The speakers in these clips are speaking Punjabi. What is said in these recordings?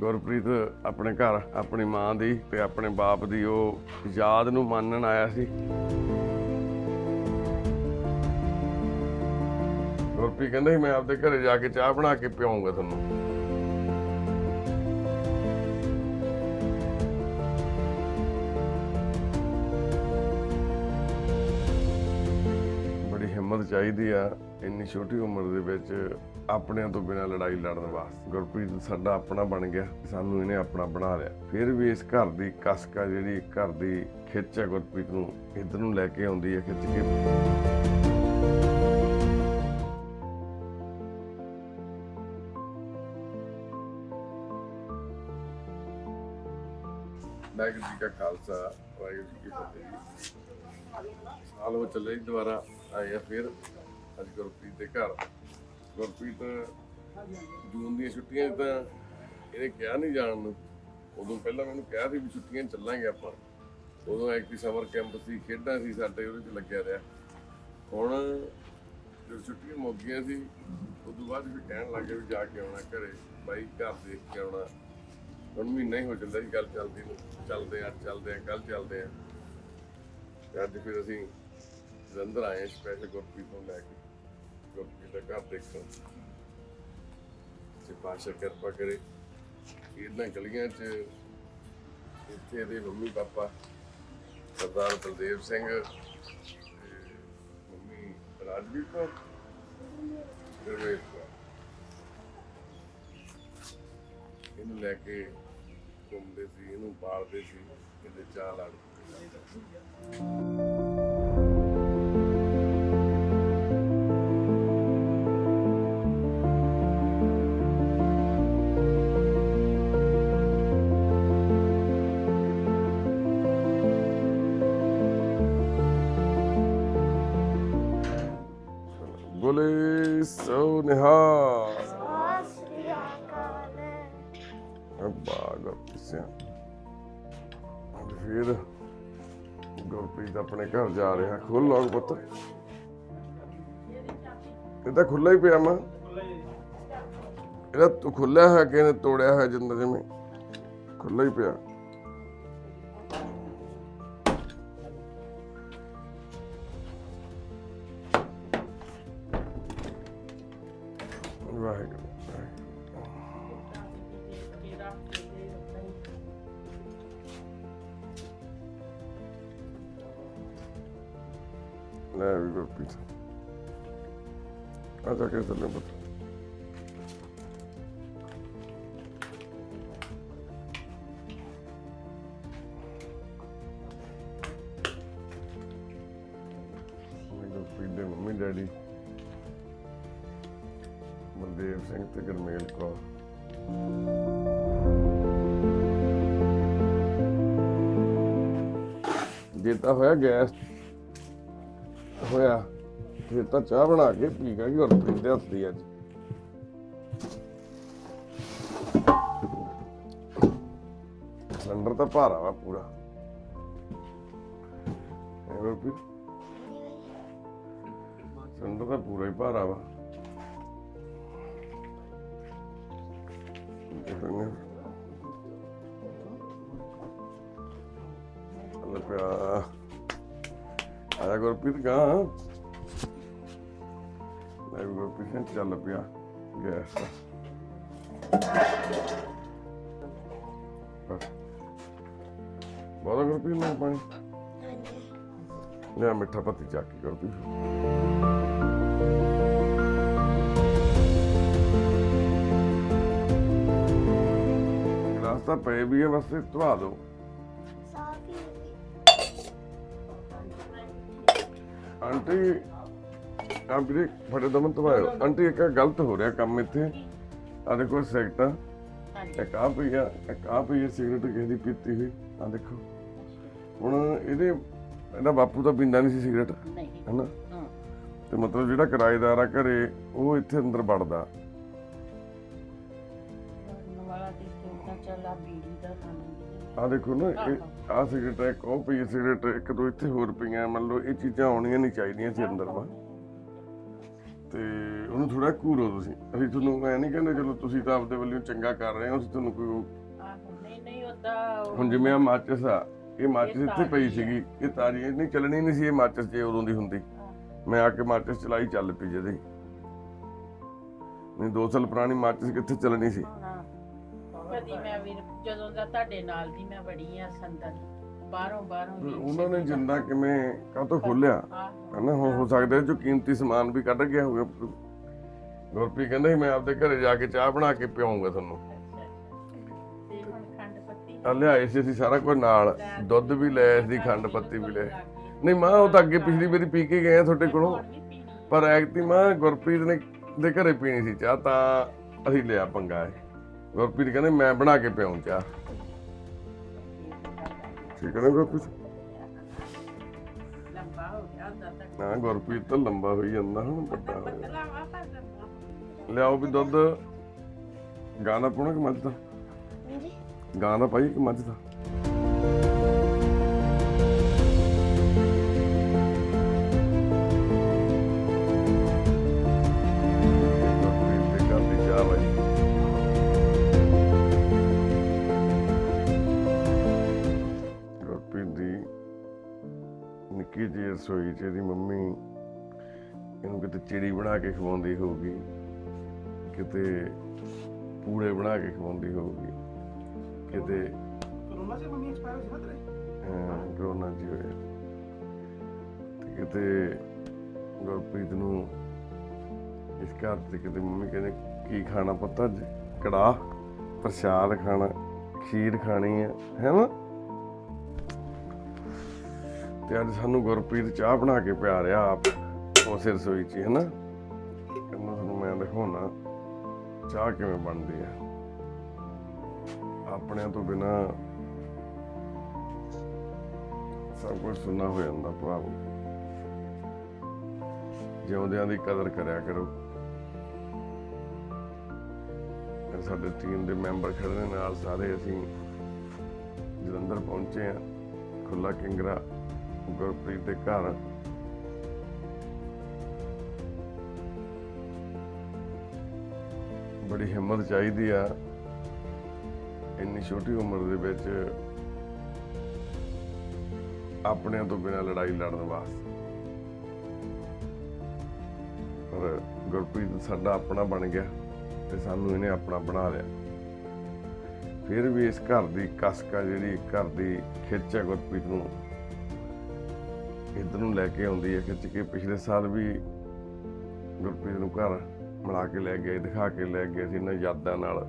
ਗੁਰਪ੍ਰੀਤ ਆਪਣੇ ਘਰ, ਆਪਣੀ ਮਾਂ ਦੀ ਤੇ ਆਪਣੇ ਬਾਪ ਦੀ ਉਹ ਯਾਦ ਨੂੰ ਮੰਨਣ ਆਇਆ ਸੀ। ਗੁਰਪ੍ਰੀਤ ਕਹਿੰਦਾ ਸੀ, ਮੈਂ ਆਪਦੇ ਘਰੇ ਜਾ ਕੇ ਚਾਹ ਬਣਾ ਕੇ ਪਿਆਉਂਗਾ ਤੁਹਾਨੂੰ ਬੜੀ ਹਿੰਮਤ ਚਾਹੀਦੀ ਆ ਇੰਨੀ ਛੋਟੀ ਉਮਰ ਦੇ ਵਿੱਚ ਆਪਣਿਆਂ ਤੋਂ ਬਿਨਾਂ ਲੜਾਈ ਲੜਨ ਵਾਸਤੇ। ਗੁਰਪ੍ਰੀਤ ਸਾਡਾ ਆਪਣਾ ਬਣ ਗਿਆ, ਸਾਨੂੰ ਇਹਨੇ ਆਪਣਾ ਬਣਾ ਲਿਆ। ਫਿਰ ਵੀ ਇਸ ਘਰ ਦੀ ਕਸਕਾ ਜਿਹੜੀ ਘਰ ਦੀ ਖਿੱਚ ਹੈ ਗੁਰਪ੍ਰੀਤ ਨੂੰ, ਇਧਰ ਨੂੰ ਲੈ ਕੇ ਆਉਂਦੀ ਹੈ ਖਿੱਚ ਕੇ। ਵਾਹਿਗੁਰੂ ਜੀ ਕਾ ਖਾਲਸਾ, ਵਾਹਿਗੁਰੂ ਜੀ ਕੀ ਫਤਿਹ। ਜੀ ਸਾਲ ਹੋ ਚੱਲੇ ਜੀ, ਦੁਬਾਰਾ ਆਏ ਆ ਫਿਰ। ਅੱਜ ਗੁਰਪ੍ਰੀਤ ਦੇ ਘਰ। ਗੁਰਪ੍ਰੀਤ ਜੂਨ ਦੀਆਂ ਛੁੱਟੀਆਂ 'ਚ ਤਾਂ ਇਹਨੇ ਕਿਹਾ ਨਹੀਂ ਜਾਣ ਨੂੰ। ਉਦੋਂ ਪਹਿਲਾਂ ਮੈਨੂੰ ਕਿਹਾ ਸੀ ਵੀ ਛੁੱਟੀਆਂ 'ਚ ਚੱਲਾਂਗੇ ਆਪਾਂ। ਉਦੋਂ ਐਕਟੀ ਸਮਰ ਕੈਂਪ ਸੀ ਖੇਡਾਂ ਸੀ, ਸਾਡੇ ਉਹਦੇ 'ਚ ਲੱਗਿਆ ਰਿਹਾ। ਹੁਣ ਜਦੋਂ ਛੁੱਟੀਆਂ ਮੁੱਕ ਗਈਆਂ ਸੀ, ਉਦੋਂ ਬਾਅਦ ਵੀ ਕਹਿਣ ਲੱਗੇ ਵੀ ਜਾ ਕੇ ਆਉਣਾ ਘਰੇ। ਬਾਈ ਘਰ ਦੇਖ ਕੇ ਆਉਣਾ। ਹੁਣ ਮਹੀਨਾ ਹੀ ਹੋ ਚੱਲਿਆ ਸੀ ਗੱਲ ਚੱਲਦੀ ਨੂੰ। ਚੱਲਦੇ ਆ ਚੱਲਦੇ ਆ ਕੱਲ ਚੱਲਦੇ ਆ। ਅੱਜ ਫਿਰ ਅਸੀਂ ਜਲੰਧਰ ਆਏ ਸਪੈਸ਼ਲ ਗੁਰਪ੍ਰੀਤ ਨੂੰ ਲੈ ਕੇ। ਘਰ ਦੇਖਣ ਤੇ ਪਾਸ਼ਾ ਕਿਰਪਾ ਕਰੇ। ਇਹਨਾਂ ਗਲੀਆਂ 'ਚ, ਇੱਥੇ ਦੇ ਮੰਮੀ ਪਾਪਾ, ਸਰਦਾਰ ਬਲਦੇਵ ਸਿੰਘ ਤੇ ਮੰਮੀ ਰਾਜਵੀਰ ਕੌਰ ਗੁਰਵੇਸ਼ ਕੌਰ। ਇਹਨੂੰ ਲੈ ਕੇ ਘੁੰਮਦੇ ਸੀ, ਇਹਨੂੰ ਪਾਲਦੇ ਸੀ, ਇਹਦੇ ਚਾਹ ਲੜ ਸੋ ਨਿਹਾਲ ਅੱਬਾ ਗੁਰਪ੍ਰੀਤ ਫਿਰ ਗੁਰਪ੍ਰੀਤ ਆਪਣੇ ਘਰ ਜਾ ਰਿਹਾ। ਖੋਲ ਲੌਗ ਪੁੱਤ। ਇਹ ਤਾਂ ਖੁੱਲਾ ਹੀ ਪਿਆ ਮਾਂ ਇਹਦਾ ਤੂੰ ਖੁੱਲਿਆ ਹੈ ਕਿ ਇਹਨੇ ਤੋੜਿਆ ਹੈ ਜਿੰਦਰ ਜਿਵੇਂ? ਖੁੱਲਾ ਹੀ ਪਿਆ। ਲੈ ਵੀ ਗੁਰਪ੍ਰੀਤ ਆ ਜਾ ਕੇ ਚੱਲੇ ਪੁੱਤ ਮੈਂ ਗੁਰਪ੍ਰੀਤ ਦੇ ਮੰਮੀ ਡੈਡੀ ਬਲਦੇਵ ਸਿੰਘ ਤੇ ਗਰਮੇਲ ਕੌਰ ਜੇ ਹੋਇਆ ਗੈਸ ਹੋਇਆ। ਫਿਰ ਤਾਂ ਚਾਹ ਬਣਾ ਕੇ ਪੀ ਗਾ ਗੁਰਪ੍ਰੀਤ ਦੇ ਹੱਥ ਦੀ ਅੱਜ। ਸਿਲੰਡਰ ਤਾਂ ਭਾਰਾ ਵਾ ਪੂਰਾ। ਇਹ ਗੁਰਪ੍ਰੀਤ ਸਿਲੰਡਰ ਤਾਂ ਪੂਰਾ ਹੀ ਭਾਰਾ ਵਾ। ਦੇਖਣੇ ਚੱਲ ਪਿਆ। ਆਇਆ ਗੁਰਪ੍ਰੀਤ ਗਾ ਲੈ ਵੀ ਗੁਰਪ੍ਰੀਤ ਸਿੰਘ, ਚੱਲ ਪਿਆ। ਗੈਸ ਦਾ ਬਸ। ਬਹੁਤ ਗੁਰਪ੍ਰੀਤ ਨੂੰ ਪਾਣੀ। ਲੈ ਮਿੱਠਾ ਪੱਤੀ ਚੱਕ ਕੇ ਗੁਰਪ੍ਰੀਤ। ਗਲਾਸ ਤਾਂ ਪਏ ਵੀ ਹੈ ਬਸ ਇਹ ਆਂਟੀ ਆ ਵੀਰੇ ਫੜੇ ਦਮਨ ਧਵਾਇਓ ਆਂਟੀ ਇੱਕ ਗਲਤ ਹੋ ਰਿਹਾ ਕੰਮ ਇੱਥੇ। ਆ ਦੇਖੋ ਸਿਗਰਟ। ਇੱਕ ਆ ਪਈ ਆ ਇੱਕ ਆ ਪਈ ਆ ਸਿਗਰਟ ਕਿਸੇ ਦੀ ਪੀਤੀ ਹੋਈ। ਆ ਦੇਖੋ। ਹੁਣ ਇਹਦੇ ਇਹਦਾ ਬਾਪੂ ਤਾਂ ਪੀਂਦਾ ਨਹੀਂ ਸੀ ਸਿਗਰਟ ਨਹੀਂ। ਹੈਨਾ? ਤੇ ਮਤਲਬ ਜਿਹੜਾ ਕਿਰਾਏਦਾਰ ਆ ਘਰੇ ਉਹ ਇੱਥੇ ਅੰਦਰ ਵੜਦਾ। ਕਰਨ ਵਾਲਾ ਤੇ ਕਿਉਂ ਚੱਲਾ ਬੀੜੀ ਦਾ ਕੰਮ ਆ ਦੇਖੋ ਨਾ ਆ ਸਿਗਰਟ ਇੱਕ ਉਹ ਪਈ ਸਿਗਰਟ ਇੱਕ ਦੋ ਇੱਥੇ ਹੋਰ ਪਈਆਂ ਮੰਨ ਲਓ ਇਹ ਚੀਜ਼ਾਂ ਆਉਣੀਆਂ ਨਹੀਂ ਚਾਹੀਦੀਆਂ ਸੀ ਅੰਦਰ ਵਾ। ਤੇ ਉਹਨੂੰ ਥੋੜਾ ਘੂਰੋ ਤੁਸੀਂ। ਅਸੀਂ ਤੁਹਾਨੂੰ ਐ ਨਹੀਂ ਕਹਿੰਦੇ ਚਲੋ ਤੁਸੀਂ ਤਾਂ ਆਪਦੇ ਵੱਲੋਂ ਚੰਗਾ ਕਰ ਰਹੇ ਹੋ ਅਸੀਂ ਤੁਹਾਨੂੰ ਕੋਈ ਨਹੀਂ ਨਹੀਂ ਉਦਾਂ ਹੁਣ ਜਿਵੇਂ ਆ ਮਾਚਿਸ ਆ ਇਹ ਮਾਚਿਸ ਇੱਥੇ ਪਈ ਸੀਗੀ ਇਹ ਇਹ ਨਹੀਂ ਚੱਲਣੀ ਨਹੀਂ ਸੀ ਇਹ ਮਾਚਿਸ ਜੇ ਉਦੋਂ ਦੀ ਹੁੰਦੀ। ਮੈਂ ਆ ਕੇ ਮਾਚਿਸ ਚਲਾਈ ਚੱਲ ਪਈ ਜਦੇ ਨਹੀਂ 2 ਸਾਲ ਪੁਰਾਣੀ ਮਾਚਿਸ ਕਿੱਥੇ ਚੱਲਣੀ ਸੀ? ਹਾਂ। ਕਦੀ ਮੈਂ ਵੀ ਜਦੋਂ ਦਾ ਤੁਹਾਡੇ ਨਾਲ ਦੀ ਮੈਂ ਬੜੀ ਆ ਸੰਦਰ ਬਾਹਰੋਂ ਬਾਹਰੋਂ ਉਹਨਾਂ ਨੇ ਜਿੰਦਾ ਕਿਵੇਂ ਕਾਹਤੋਂ ਖੋਲਿਆ ਆਹੋ। ਹਨਾ ਹੋ ਹੋ ਸਕਦਾ ਚੋਂ ਕੀਮਤੀ ਸਮਾਨ ਵੀ ਕੱਢ ਗਿਆ ਹੋਵੇ ਗੁਰਪ੍ਰੀਤ ਕਹਿੰਦਾ ਸੀ ਮੈਂ ਆਪਦੇ ਘਰੇ ਜਾ ਕੇ ਚਾਹ ਬਣਾ ਕੇ ਪਿਆਉਂਗਾ ਤੁਹਾਨੂੰ। ਤੇ ਹੁਣ ਖੰਡ ਪੱਤੀ। ਆ ਲਿਆਏ ਸੀ ਅਸੀਂ ਸਾਰਾ ਕੁਝ ਨਾਲ। ਦੁੱਧ ਵੀ ਲੈ ਸੀ ਖੰਡ ਪੱਤੀ ਵੀ ਲੈ। ਨਹੀਂ ਮਾਂ ਉਹ ਤਾਂ ਅੱਗੇ ਪਿਛਲੀ ਵਾਰੀ ਪੀ ਕੇ ਗਏ ਆ ਤੁਹਾਡੇ ਕੋਲੋਂ। ਹੁਣ ਪੀਣੀ ਪਰ ਐਕਤੀ ਮਾਂ ਗੁਰਪ੍ਰੀਤ ਨੇ ਦੇ ਘਰੇ ਪੀਣੀ ਸੀ ਚਾਹ ਤਾਂ ਅਸੀਂ ਲਿਆ ਪੰਗਾ ਇਹ। ਗੁਰਪ੍ਰੀਤ ਕਹਿੰਦੇ ਮੈਂ ਬਣਾ ਕੇ ਪਿਆਉਂ ਚਾਹ। ਠੀਕ ਹੈ ਨਾ ਗੁਰਪ੍ਰੀਤ? ਲੰਬਾ ਹੋ ਗਿਆ ਹਾਂ ਗੁਰਪ੍ਰੀਤ ਤਾਂ ਲੰਬਾ ਹੋਈ ਜਾਂਦਾ ਹੁਣ ਵੱਡਾ ਹੋ ਗਿਆ ਪਤਲਾ ਵਾ ਪਰ ਲੰਬਾ। ਲਿਆਓ ਵੀ ਦੁੱਧ। ਗਾਂ ਦਾ ਪਾਉਣਾ ਕਿ ਮੱਝ ਦਾ? ਗਾਂ ਦਾ ਪਾਈ ਕਿ ਮੱਝ ਦਾ? ਰਸੋਈ ਚ ਇਹਦੀ ਮੰਮੀ ਇਹਨੂੰ ਕਿਤੇ ਚਿੜੀ ਬਣਾ ਕੇ ਖਵਾਉਂਦੀ ਹੋਊਗੀ ਕਿਤੇ ਪੂੜੇ ਬਣਾ ਕੇ ਖਵਾਉਂਦੀ ਹੋਊਗੀ ਕਿਤੇ ਕਰੋਨਾ ਚ ਮੰਮੀ ਐਕਸਪਾਇਰ ਹੋ ਸੀ ਨਾ ਤੇਰੇ ਅਹ, ਕਰੋਨਾ ਜੀ ਹੋਇਆ। ਤੇ ਕਿਤੇ ਗੁਰਪ੍ਰੀਤ ਨੂੰ ਇਸ ਘਰ ਤੇ ਕਿਤੇ ਮੰਮੀ ਕਹਿੰਦੇ ਕੀ ਖਾਣਾ ਪੁੱਤ ਅੱਜ? ਕੜਾਹ? ਪ੍ਰਸ਼ਾਦ ਖਾਣਾ? ਖੀਰ ਖਾਣੀ ਹੈ ਹੈਨਾ? ਤੇ ਅੱਜ ਸਾਨੂੰ ਗੁਰਪ੍ਰੀਤ ਚਾਹ ਬਣਾ ਕੇ ਪਿਆ ਰਿਹਾ ਆਪ ਉਸੇ ਰਸੋਈ 'ਚ ਹੈਨਾ? ਕਹਿੰਦਾ ਤੁਹਾਨੂੰ ਮੈਂ ਦਿਖਾਉਣਾ, ਚਾਹ ਕਿਵੇਂ ਬਣਦੀ ਹੈ? ਆਪਣਿਆਂ ਤੋਂ ਬਿਨਾ ਸਭ ਕੁਝ ਸੁਣਨਾ ਹੋ ਜਾਂਦਾ ਭਰਾਵੋ। ਜਿਉਂਦਿਆਂ ਦੀ ਕਦਰ ਕਰਿਆ ਕਰੋ। ਸਾਡੇ ਟੀਮ ਦੇ ਮੈਂਬਰ ਖੜੇ ਨੇ ਨਾਲ ਸਾਰੇ ਅਸੀਂ ਜਲੰਧਰ ਪਹੁੰਚੇ ਆ ਖੁੱਲਾ ਕਿੰਗਰਾ ਗੁਰਪ੍ਰੀਤ ਦੇ ਘਰ। ਬੜੀ ਹਿੰਮਤ ਚਾਹੀਦੀ ਆ। ਇੰਨੀ ਛੋਟੀ ਉਮਰ ਦੇ ਵਿੱਚ ਆਪਣਿਆਂ ਤੋਂ ਬਿਨਾਂ ਲੜਾਈ ਲੜਨ ਵਾਸਤੇ। ਪਰ ਗੁਰਪ੍ਰੀਤ ਸਾਡਾ ਆਪਣਾ ਬਣ ਗਿਆ ਤੇ ਸਾਨੂੰ ਇਹਨੇ ਆਪਣਾ ਬਣਾ ਲਿਆ। ਫਿਰ ਵੀ ਇਸ ਘਰ ਦੀ ਕਸਕਾ ਜਿਹੜੀ ਘਰ ਦੀ ਖਿੱਚ ਹੈ ਗੁਰਪ੍ਰੀਤ ਨੂੰ ਇੱਧਰ ਨੂੰ ਲੈ ਕੇ ਆਉਂਦੀ ਹੈ, ਖਿੱਚ ਕੇ। ਪਿਛਲੇ ਸਾਲ ਵੀ ਗੁਰਪ੍ਰੀਤ ਨੂੰ ਘਰ ਮਿਲਾ ਕੇ ਲੈ ਗਏ, ਦਿਖਾ ਕੇ ਲੈ ਗਏ ਸੀ ਇਹਨਾਂ ਯਾਦਾਂ ਨਾਲ।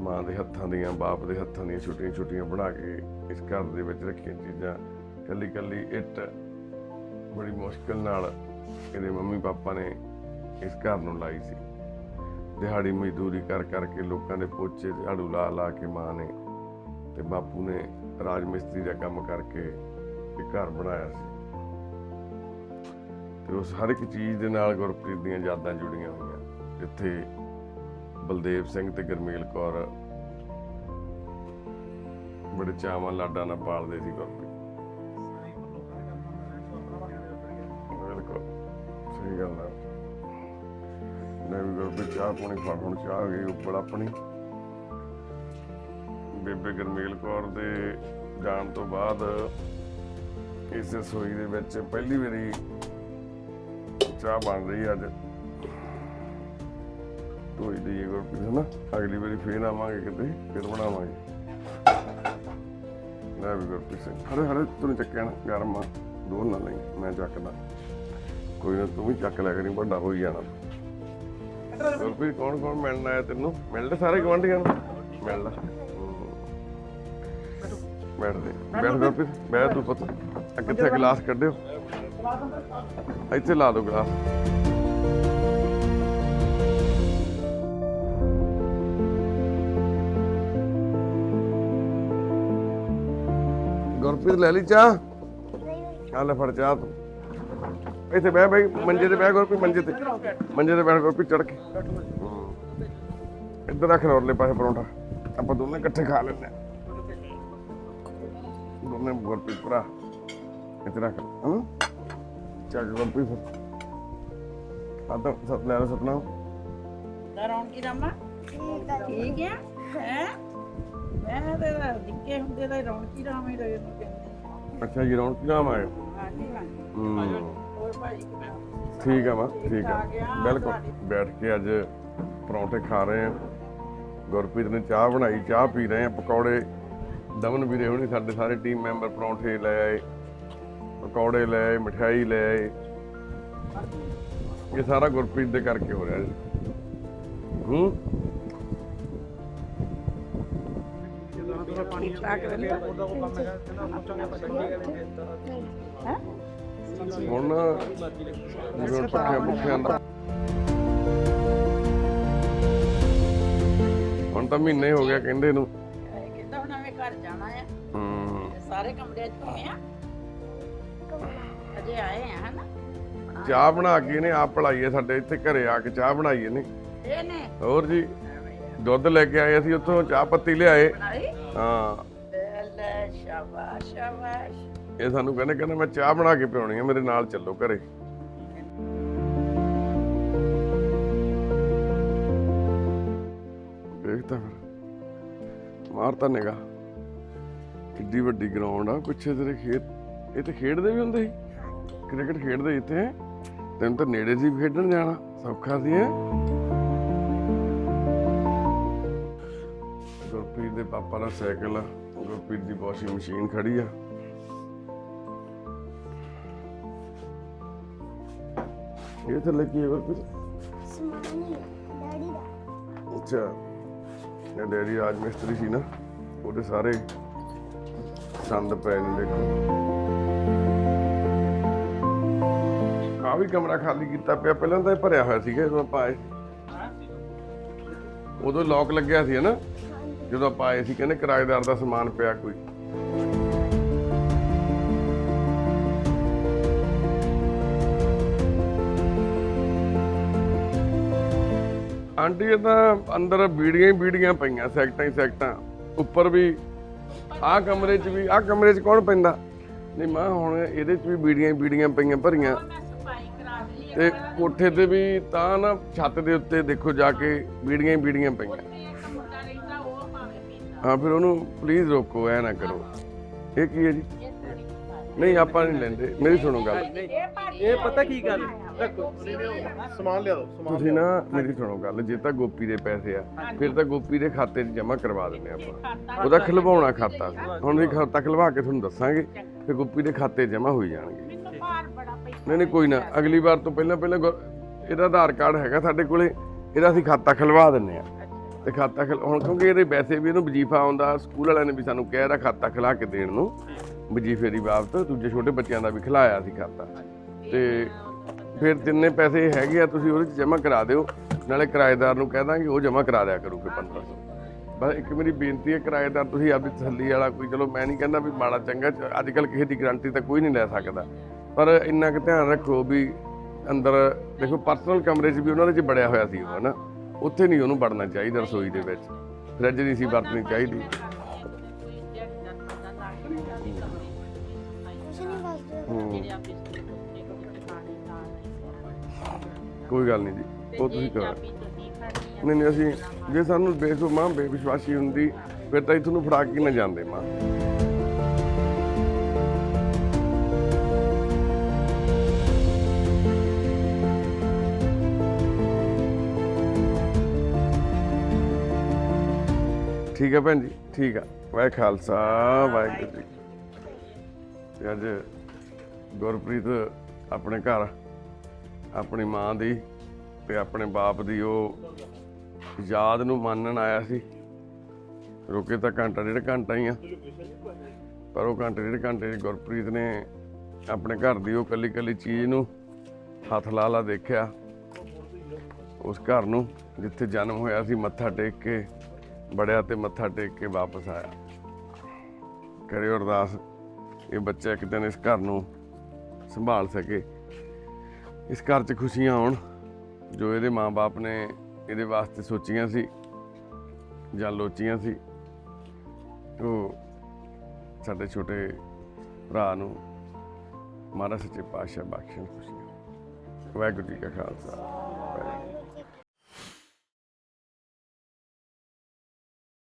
ਮਾਂ ਦੇ ਹੱਥਾਂ ਦੀਆਂ, ਬਾਪ ਦੇ ਹੱਥਾਂ ਦੀਆਂ ਛੋਟੀਆਂ ਛੋਟੀਆਂ ਬਣਾ ਕੇ ਇਸ ਘਰ ਦੇ ਵਿੱਚ ਰੱਖੀਆਂ ਚੀਜ਼ਾਂ। ਕੱਲੀ ਕੱਲੀ ਇੱਟ ਬੜੀ ਮੁਸ਼ਕਲ ਨਾਲ ਇਹਦੇ ਮੰਮੀ ਪਾਪਾ ਨੇ ਇਸ ਘਰ ਨੂੰ ਲਾਈ ਸੀ। ਦਿਹਾੜੀ ਮਜ਼ਦੂਰੀ ਕਰ ਕਰਕੇ ਲੋਕਾਂ ਦੇ ਪੋਚੇ ਝਾੜੂ ਲਾ ਲਾ ਕੇ ਮਾਂ ਨੇ ਤੇ ਬਾਪੂ ਨੇ ਰਾਜ ਮਿਸਤਰੀ ਦਾ ਕੰਮ ਕਰਕੇ ਇਹ ਘਰ ਬਣਾਇਆ ਸੀ। ਤੇ ਉਸ ਹਰ ਇੱਕ ਚੀਜ਼ ਦੇ ਨਾਲ ਗੁਰਪ੍ਰੀਤ ਦੀਆਂ ਯਾਦਾਂ ਜੁੜੀਆਂ ਹੋਈਆਂ। ਜਿੱਥੇ ਬਲਦੇਵ ਸਿੰਘ ਤੇ ਗਰਮੇਲ ਕੌਰ ਬੜੇ ਚਾਵਾਂ ਲਾਡਾਂ ਨਾਲ ਪਾਲਦੇ ਸੀ ਗੁਰਪ੍ਰੀਤ। ਬਿਲਕੁਲ, ਸਹੀ ਗੱਲ ਹੈ ਮੈਂ ਵੀ ਗੁਰਪ੍ਰੀਤ ਚਾਹ ਪਾਣੀ ਫੜ ਹੁਣ ਚਾਹ ਗਈ ਉੱਪਰ ਆਪਣੀ। ਬੇਬੇ ਗਰਮੇਲ ਕੌਰ ਦੇ ਜਾਣ ਤੋਂ ਬਾਅਦ ਇਸ ਰਸੋਈ ਦੇ ਵਿੱਚ ਪਹਿਲੀ ਵਾਰੀ ਚਾਹ ਬਣ ਰਹੀ ਅੱਜ। ਧੋਈ ਦੀ ਗੁਰਪ੍ਰੀਤ ਨਾ? ਅਗਲੀ ਵਾਰੀ ਫੇਰ ਆਵਾਂਗੇ ਕਿਤੇ, ਫਿਰ ਬਣਾਵਾਂਗੇ। ਲੈ ਵੀ ਗੁਰਪ੍ਰੀਤ ਸਿੰਘ ਹਰੇ ਹਰੇ, ਤੂੰ ਚੱਕਿਆ ਨਾ, ਗਰਮ ਆ। ਦੋ ਨਾ ਲਈ, ਮੈਂ ਚੱਕਦਾ। ਕੋਈ ਨਾ, ਤੂੰ ਵੀ ਚੱਕ ਲਿਆ ਕਰੀ, ਵੱਡਾ ਹੋਈ ਜਾਣਾ। ਗੁਰਪ੍ਰੀਤ ਕੌਣ ਕੌਣ ਮਿਲਣ ਆਇਆ ਤੈਨੂੰ? ਮਿਲਦੇ ਸਾਰੇ ਗਵਾਂਢੀਆਂ ਨੂੰ। ਮਿਲਦਾ ਬੈਠ ਦੇ ਬੈਠ ਗੁਰਪ੍ਰੀਤ ਬੈਠ ਤੂੰ ਪੁੱਤ। ਆ ਕਿੱਥੇ ਗਲਾਸ ਕੱਢਿਓ। ਇੱਥੇ ਲਾ ਦਿਓ ਗਲਾਸ। ਗੁਰਪ੍ਰੀਤ ਲੈ ਲਈ ਚਾਹ? ਆ ਲੈ ਫੜ ਚਾਹ ਤੂੰ। ਇੱਥੇ ਬਹਿ ਬਈ ਮੰਜੇ ਤੇ ਬਹਿ ਗੁਰਪ੍ਰੀਤ ਮੰਜੇ ਤੇ। ਮੰਜੇ ਤੇ ਬੈਠ ਗੁਰਪ੍ਰੀਤ ਚੜ ਕੇ। ਇੱਧਰ ਰੱਖ ਲੈ ਉਰਲੇ ਪਾਸੇ ਪਰੌਂਠਾ। ਆਪਾਂ ਦੋਨੇ ਇਕੱਠੇ ਖਾ ਲੈਂਦੇ ਹਾਂ। ਦੋਨੇ ਗੁਰਪ੍ਰੀਤ ਭਰਾ। ਇੱਥੇ ਰੱਖ। ਹਾਂ? ਚੱਕ ਗੁਰਪ੍ਰੀਤ ਫਿਰ। ਤਾਂ ਸਤ ਲੈ ਸਤਨਾਮ। ਦਾ ਰੌਣਕੀ ਰਾਮਾ। ਠੀਕ ਆ ਹੈ? ਮੈਂ ਤੇ ਨਿੱਕੇ ਹੁੰਦੇ ਦਾ ਹੀ ਰੌਣਕੀ ਰਾਮ ਹੀ ਰਹੇ ਨੂੰ ਕਹਿੰਦੇ। ਅੱਛਾ ਜੀ ਰੌਣਕ ਨਾਮ ਆਏ। ਹਾਂਜੀ ਹਾਂਜੀ। ਹੂੰ। ਹੋਰ ਕਿਵੇਂ ਠੀਕ ਆ ਵਾ ਠੀਕ ਆ। ਬਿਲਕੁਲ। ਬੈਠ ਕੇ ਅੱਜ ਪਰੌਂਠੇ ਖਾ ਰਹੇ ਆ। ਗੁਰਪ੍ਰੀਤ ਨੇ ਚਾਹ ਬਣਾਈ ਚਾਹ ਪੀ ਰਹੇ ਆ ਪਕੌੜੇ। ਦਮਨ ਵੀਰੇ ਹੁਣੀ ਸਾਡੇ ਸਾਰੇ ਟੀਮ ਮੈਂਬਰ ਪਰੌਂਠੇ ਲੈ ਆਏ, ਪਕੌੜੇ ਲੈ ਆਏ, ਮਠਿਆਈ ਲੈ ਆਏ। ਇਹ ਸਾਰਾ ਗੁਰਪ੍ਰੀਤ ਦੇ ਕਰਕੇ ਹੋ ਰਿਹਾ ਜੀ। ਹੂੰ? ਹੁਣ ਜਿਵੇਂ ਪੱਖਿਆਂ ਪੁੱਖਿਆਂ ਦਾ ਹੁਣ ਤਾਂ ਮਹੀਨੇ ਹੋ ਗਿਆ ਕਹਿੰਦੇ ਨੂੰ। ਜਾਣਾ ਆ। ਹੂੰ। ਤੇ ਸਾਰੇ ਕਮਰੇ 'ਚ ਘੁੰਮੇ ਆ। ਅਜੇ ਆਏ ਆ ਹਨਾ? ਚਾਹ ਬਣਾ ਕੇ ਇਹਨੇ ਆਪ ਪਲਾਈ ਹੈ ਸਾਡੇ ਇੱਥੇ ਘਰੇ ਆ ਕੇ ਚਾਹ ਬਣਾਈ ਇਹਨੇ ਇਹ ਨੇ? ਹੋਰ ਜੀ ਦੁੱਧ ਲੈ ਕੇ ਆਏ ਅਸੀਂ ਉੱਥੋਂ ਚਾਹ ਪੱਤੀ ਲਿਆਏ। ਬਣਾਈ? ਹਾਂ। ਲੈ ਲੈ ਸ਼ਾਬਾਸ਼ ਸ਼ਾਬਾਸ਼। ਇਹ ਸਾਨੂੰ ਕਹਿੰਦੇ ਕਹਿੰਦੇ ਮੈਂ ਚਾਹ ਬਣਾ ਕੇ ਪਿਉਣੀ ਹੈ ਮੇਰੇ ਨਾਲ ਚੱਲੋ ਘਰੇ। ਦੇਖਦਾ ਫਿਰ। ਮਾਰਤਾ ਨਿਗਾ ਕਿੱਡੀ ਵੱਡੀ ਗਰਾਊਂਡ ਆ ਪਿੱਛੇ ਤੇਰੇ ਖੇਤ ਇਹ ਤੇ ਖੇਡਦੇ ਵੀ ਹੁੰਦੇ ਸੀ। ਕ੍ਰਿਕਟ ਖੇਡਦੇ ਇੱਥੇ ਤੈਨੂੰ ਤਾਂ ਨੇੜੇ ਸੀ ਖੇਡਣ ਜਾਣਾ ਸੌਖਾ ਸੀ ਹੈ। ਗੁਰਪ੍ਰੀਤ ਦੇ ਪਾਪਾ ਦਾ ਸਾਈਕਲ ਆ ਗੁਰਪ੍ਰੀਤ ਦੀ ਵਾਸ਼ਿੰਗ ਮਸ਼ੀਨ ਖੜੀ ਆ। ਇਹ ਥੱਲੇ ਕੀ ਹੈ ਗੁਰਪ੍ਰੀਤ? ਸਮਾਨੀ ਡੈਡੀ ਦਾ। ਅੱਛਾ ਇਹ ਡੈਡੀ ਰਾਜ ਮਿਸਤਰੀ ਸੀ ਨਾ ਉਹਦੇ ਸਾਰੇ ਸੰਦ ਪਏ ਨੇ, ਦੇਖੋ। ਆ ਵੀ ਕਮਰਾ ਖਾਲੀ ਕੀਤਾ ਪਿਆ, ਪਹਿਲਾਂ ਤਾਂ ਇਹ ਭਰਿਆ ਹੋਇਆ ਸੀਗਾ, ਜਦੋਂ ਆਪਾਂ ਆਏ ਉਦੋਂ ਲੋਕ ਲੱਗਿਆ ਸੀ ਨਾ ਜਦੋਂ ਆਪਾਂ ਆਏ ਸੀ, ਕਹਿੰਦੇ ਕਿਰਾਏਦਾਰ ਦਾ ਸਮਾਨ ਪਿਆ ਕੋਈ। ਆਂਟੀ, ਇਹ ਤਾਂ ਅੰਦਰ ਬੀੜੀਆਂ ਹੀ ਬੀੜੀਆਂ ਪਈਆਂ, ਸੈਕਟਾਂ ਹੀ ਸੈਕਟਾਂ। ਉੱਪਰ ਵੀ ਆਹ ਕਮਰੇ 'ਚ ਵੀ ਆਹ ਕਮਰੇ 'ਚ ਕੌਣ ਪੈਂਦਾ? ਨਹੀਂ ਮਾਂ ਹੁਣ ਇਹਦੇ 'ਚ ਵੀ ਬੀੜੀਆਂ ਹੀ ਬੀੜੀਆਂ ਪਈਆਂ ਭਰੀਆਂ। ਤੇ ਕੋਠੇ ਤੇ ਵੀ ਤਾਂ ਨਾ ਛੱਤ ਦੇ ਉੱਤੇ ਦੇਖੋ ਜਾ ਕੇ ਬੀੜੀਆਂ ਹੀ ਬੀੜੀਆਂ ਪਈਆਂ। ਹਾਂ ਫਿਰ ਉਹਨੂੰ ਪਲੀਜ਼ ਰੋਕੋ ਐ ਨਾ ਕਰੋ। ਇਹ ਕੀ ਹੈ ਜੀ? ਨਹੀਂ ਆਪਾਂ ਨਹੀਂ ਲੈਂਦੇ। ਮੇਰੀ ਸੁਣੋ ਗੱਲ। ਇਹ ਪਤਾ ਕੀ ਗੱਲ ਸਮਾਨ ਲਿਆ ਦਿਓ ਸਮਾਨ ਤੁਸੀਂ ਨਾ ਮੇਰੀ ਸੁਣੋ ਗੱਲ ਜੇ ਤਾਂ ਗੋਪੀ ਦੇ ਪੈਸੇ ਆ ਫਿਰ ਤਾਂ ਗੋਪੀ ਦੇ ਖਾਤੇ 'ਚ ਜਮ੍ਹਾਂ ਕਰਵਾ ਦਿੰਦੇ ਆਪਾਂ। ਖਾਤਾ ਉਹਦਾ ਖਲਵਾਉਣਾ ਖਾਤਾ। ਹੁਣ ਇਹ ਖਾਤਾ ਖਲਵਾ ਕੇ ਤੁਹਾਨੂੰ ਦੱਸਾਂਗੇ ਫਿਰ ਗੋਪੀ ਦੇ ਖਾਤੇ 'ਚ ਜਮ੍ਹਾਂ ਹੋਈ ਜਾਣਗੇ। ਨਹੀਂ ਨਹੀਂ ਕੋਈ ਨਾ। ਅਗਲੀ ਵਾਰ ਤੋਂ ਪਹਿਲਾਂ ਪਹਿਲਾਂ ਗੁਰ- ਇਹਦਾ ਆਧਾਰ ਕਾਰਡ ਹੈਗਾ ਸਾਡੇ ਕੋਲੇ ਇਹਦਾ ਅਸੀਂ ਖਾਤਾ ਖਲਵਾ ਦਿੰਨੇ ਆ ਤੇ ਖਾਤਾ ਖਲ ਹੁਣ ਕਿਉਂਕਿ ਇਹਦੇ ਵੈਸੇ ਵੀ ਇਹਨੂੰ ਵਜੀਫਾ ਆਉਂਦਾ ਸਕੂਲ ਵਾਲਿਆਂ ਨੇ ਵੀ ਸਾਨੂੰ ਕਿਹਾ ਇਹਦਾ ਖਾਤਾ ਖਿਲਾ ਕੇ ਦੇਣ ਨੂੰ। ਵਜੀਫੇ ਦੀ ਬਾਬਤ ਦੂਜੇ ਛੋਟੇ ਬੱਚਿਆਂ ਦਾ ਵੀ ਖਿਲਾਇਆ ਸੀ ਖਾਤਾ। ਤੇ ਫਿਰ ਜਿੰਨੇ ਪੈਸੇ ਹੈਗੇ ਆ ਤੁਸੀਂ ਉਹਦੇ ਚ ਜਮ੍ਹਾਂ ਕਰਾ ਦਿਓ। ਨਾਲੇ ਕਿਰਾਏਦਾਰ ਨੂੰ ਕਹਿ ਦਾਂਗੇ ਉਹ ਜਮ੍ਹਾਂ ਕਰਾ ਦਿਆ ਕਰੂਗੇ 1500 ਬਸ ਇੱਕ ਮੇਰੀ ਬੇਨਤੀ ਹੈ ਕਿਰਾਏਦਾਰ ਤੁਸੀਂ ਆਪਦੀ ਤਸੱਲੀ ਵਾਲਾ ਕੋਈ ਚਲੋ ਮੈਂ ਨਹੀਂ ਕਹਿੰਦਾ ਵੀ ਮਾੜਾ ਚੰਗਾ ਅੱਜ ਕੱਲ ਕਿਸੇ ਦੀ ਗਾਰੰਟੀ ਤਾਂ ਕੋਈ ਨਹੀਂ ਲੈ ਸਕਦਾ। ਪਰ ਇੰਨਾ ਕੁ ਧਿਆਨ ਰੱਖੋ ਵੀ ਅੰਦਰ ਦੇਖੋ ਪਰਸਨਲ ਕਮਰੇ 'ਚ ਵੀ ਉਹਨਾਂ ਦੇ 'ਚ ਬੜਿਆ ਹੋਇਆ ਸੀ ਉਹ ਹਨਾ? ਉੱਥੇ ਨਹੀਂ ਉਹਨੂੰ ਵੜਨਾ ਚਾਹੀਦਾ ਰਸੋਈ ਦੇ ਵਿੱਚ। ਫ੍ਰਿਜ ਨਹੀਂ ਸੀ ਵਰਤਣੀ ਚਾਹੀਦੀ। ਹੂੰ, ਕੋਈ ਗੱਲ ਨਹੀਂ ਜੀ। ਉਹ ਤੁਸੀਂ ਕਰੋ। ਨਹੀਂ ਨਹੀਂ ਅਸੀਂ ਜੇ ਸਾਨੂੰ ਬੇਸੋ ਮਾਂ ਬੇਵਿਸ਼ਵਾਸੀ ਹੁੰਦੀ ਫਿਰ ਤਾਂ ਇਥੋਂ ਨੂੰ ਫੜਾ ਕੇ ਨਾ ਜਾਂਦੇ ਮਾਂ। ਠੀਕ ਹੈ ਭੈਣ ਜੀ ਠੀਕ ਆ। ਵਾਹਿ ਖਾਲਸਾ ਵਾਹਿਗੁਰੂ ਜੀ ਤੇ ਅੱਜ ਗੁਰਪ੍ਰੀਤ ਆਪਣੇ ਘਰ ਆਪਣੀ ਮਾਂ ਦੀ ਤੇ ਆਪਣੇ ਬਾਪ ਦੀ ਉਹ ਯਾਦ ਨੂੰ ਮੰਨਣ ਆਇਆ ਸੀ। ਰੁਕੇ ਤਾਂ ਘੰਟਾ ਡੇਢ ਘੰਟਾ ਹੀ ਆ। ਪਰ ਉਹ ਘੰਟੇ ਡੇਢ ਘੰਟੇ ਗੁਰਪ੍ਰੀਤ ਨੇ ਆਪਣੇ ਘਰ ਦੀ ਉਹ ਕੱਲੀ ਕੱਲੀ ਚੀਜ਼ ਨੂੰ ਹੱਥ ਲਾ ਲਾ ਦੇਖਿਆ। ਉਸ ਘਰ ਨੂੰ ਜਿੱਥੇ ਜਨਮ ਹੋਇਆ ਸੀ, ਮੱਥਾ ਟੇਕ ਕੇ ਬੜਿਆ ਤੇ ਮੱਥਾ ਟੇਕ ਕੇ ਵਾਪਸ ਆਇਆ। ਕਰਿਓ ਅਰਦਾਸ ਇਹ ਬੱਚਾ ਇੱਕ ਦਿਨ ਇਸ ਘਰ ਨੂੰ ਸੰਭਾਲ ਸਕੇ। ਇਸ ਘਰ 'ਚ ਖੁਸ਼ੀਆਂ ਆਉਣ ਜੋ ਇਹਦੇ ਮਾਪੇ ਨੇ ਇਹਦੇ ਵਾਸਤੇ ਸੋਚੀਆਂ ਸੀ ਜਾਂ ਲੋਚੀਆਂ ਸੀ, ਉਹ ਸਾਡੇ ਛੋਟੇ ਭਰਾ ਨੂੰ ਮਹਾਰਾਜ ਸੱਚੇ ਪਾਤਸ਼ਾਹ ਬਖਸ਼ਣ ਖੁਸ਼ੀਆਂ। ਵਾਹਿਗੁਰੂ ਜੀ ਕਾ ਖਾਲਸਾ।